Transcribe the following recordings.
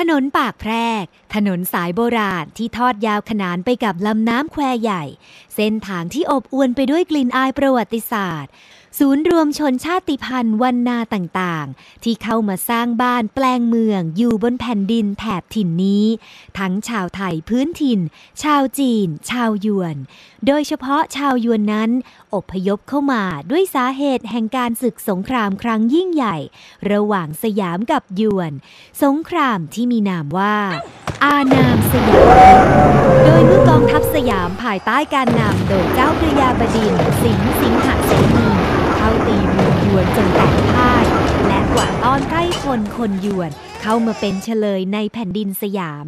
ถนนปากแพรก ถนนสายโบราณที่ทอดยาวขนานไปกับลำน้ำแควใหญ่ เส้นทางที่อบอวลไปด้วยกลิ่นอายประวัติศาสตร์ศูนย์รวมชนชาติพันธุ์วันนาต่างๆ ที่เข้ามาสร้างบ้านแปลงเมืองอยู่บนแผ่นดินแถบถิ่นนี้ ทั้งชาวไทยพื้นถิ่น ชาวจีน ชาวยวน โดยเฉพาะชาวยวนนั้น อพยพเข้ามาด้วยสาเหตุแห่งการศึกสงครามครั้งยิ่งใหญ่ ระหว่างสยามกับยวน สงครามที่มีนามว่า อานามสยาม โดยเมื่อกองทัพสยามภายใต้การนำโดยเจ้าพระยาบดินทร์สิงห์สิงหเสนีเข้าตีเมืองยวนจนแตกพ่าย และกว่าต้อนไพร่พลคนยวน เข้ามาเป็นเฉลยในแผ่นดินสยาม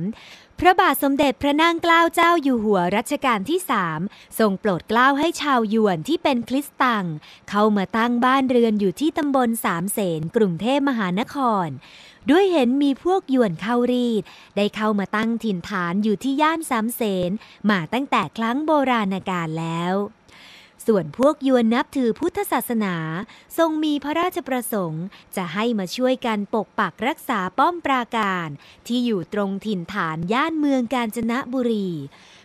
พระบาทสมเด็จพระนางเกล้าเจ้าอยู่หัวรัชกาลที่สามทรงโปรดเกล้าให้ชาวยวนที่เป็นคริสตัง เข้ามาตั้งบ้านเรือนอยู่ที่ตำบลสามเสนกรุงเทพมหานครด้วยเห็นมีพวกยวนเข้ารีด ได้เข้ามาตั้งถิ่นฐานอยู่ที่ย่านสามเสนมาตั้งแต่ครั้งโบราณกาลแล้ว ส่วนพวกยวนนับถือพุทธศาสนา ทรงมีพระราชประสงค์ จะให้มาช่วยกันปกปักรักษาป้อมปราการ ที่อยู่ตรงถิ่นฐานย่านเมืองกาญจนบุรี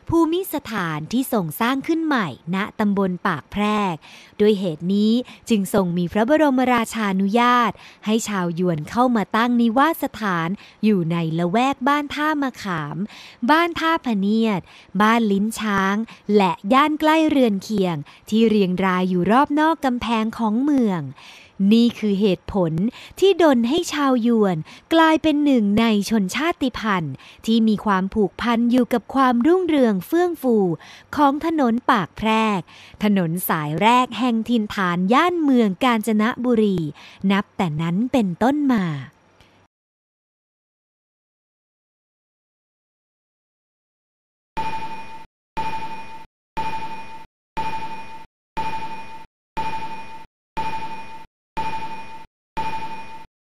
ภูมิสถานที่ส่งสร้างขึ้นใหม่ ณตำบลปากแพรก ด้วยเหตุนี้จึงทรงมีพระบรมราชานุญาต ให้ชาวยวนเข้ามาตั้งนิวาสถานอยู่ในละแวกบ้านท่ามะขาม บ้านท่าพเนียด บ้านลิ้นช้าง และย่านใกล้เรือนเคียง ที่เรียงรายอยู่รอบนอกกำแพงของเมืองนี่คือเหตุผลที่ดนให้ชาวยวนกลายเป็นหนึ่งในชนชาติพันธุ์ ที่มีความผูกพันอยู่กับความรุ่งเรืองเฟื่องฟู ของถนนปากแพรก ถนนสายแรกแห่งทินฐานย่านเมืองกาญจนบุรี นับแต่นั้นเป็นต้นมา